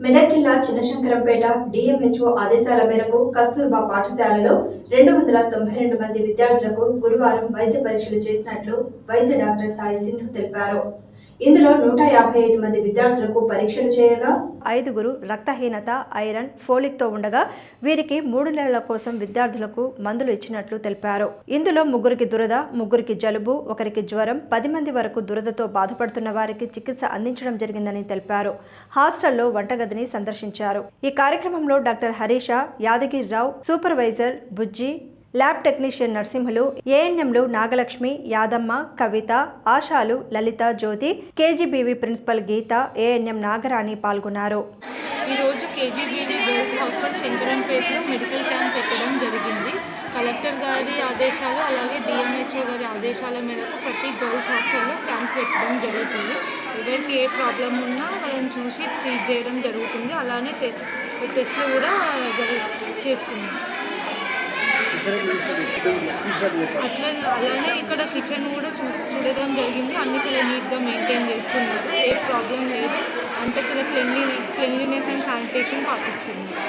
మెదక్ జిల్లా చిన్నశంకరంపేట డిఎంహెచ్ఓ ఆదేశాల మేరకు కస్తూర్బా పాఠశాలలో రెండు వందల తొంభై రెండు మంది విద్యార్థులకు గురువారం వైద్య పరీక్షలు చేసినట్లు వైద్య డాక్టర్ సాయి సింధు తెలిపారు. ఇందులో నూట యాభై ఐదు మంది విద్యార్థులకు పరీక్షలు చేయగా ఐదుగురు రక్తహీనత ఐరన్ ఫోలిక్తో ఉండగా వీరికి మూడు నెలల కోసం విద్యార్థులకు మందులు ఇచ్చినట్లు తెలిపారు. ఇందులో ముగ్గురికి దురద ముగ్గురికి జలుబు ఒకరికి జ్వరం పది మంది వరకు దురదతో బాధపడుతున్న వారికి చికిత్స అందించడం జరిగిందని తెలిపారు. హాస్టల్లో వంటగదిని సందర్శించారు. ఈ కార్యక్రమంలో doctor Harisha Yadagirirao supervisor Bujji lab technician Narasimhulu ఏఎన్ఎంలు Nagalakshmi Yadamma Kavitha ఆశాలు Lalitha Jyothi KGBV principal Geetha ANM Nagarani పాల్గొన్నారు. ఈరోజు కేజీబీవీ గర్ల్స్ హాస్టల్ శంకరంపేటలో మెడికల్ క్యాంప్ పెట్టడం జరిగింది. కలెక్టర్ గారి ఆదేశాలు అలాగే డిఎంహెచ్ఓ గారి ఆదేశాల మేరకు ప్రతి గర్ల్స్ హాస్టల్లో క్యాంప్స్ పెట్టడం జరుగుతుంది. ఎవరికి ఏ ప్రాబ్లం ఉన్నా వాళ్ళని చూసి ట్రీట్ చేయడం జరుగుతుంది. అలానే టెస్ట్లు కూడా జరుగు చేస్తున్నాం. అలానే ఇక్కడ కిచెన్ కూడా చూసి చూడడం జరిగింది. అన్ని చాలా నీట్గా మెయింటైన్ చేస్తున్నారు. ఏ ప్రాబ్లం లేదు. అంతా చాలా క్లెన్లీనెస్ క్లెన్లీనెస్ అండ్ శానిటేషన్ పాటిస్తున్నారు.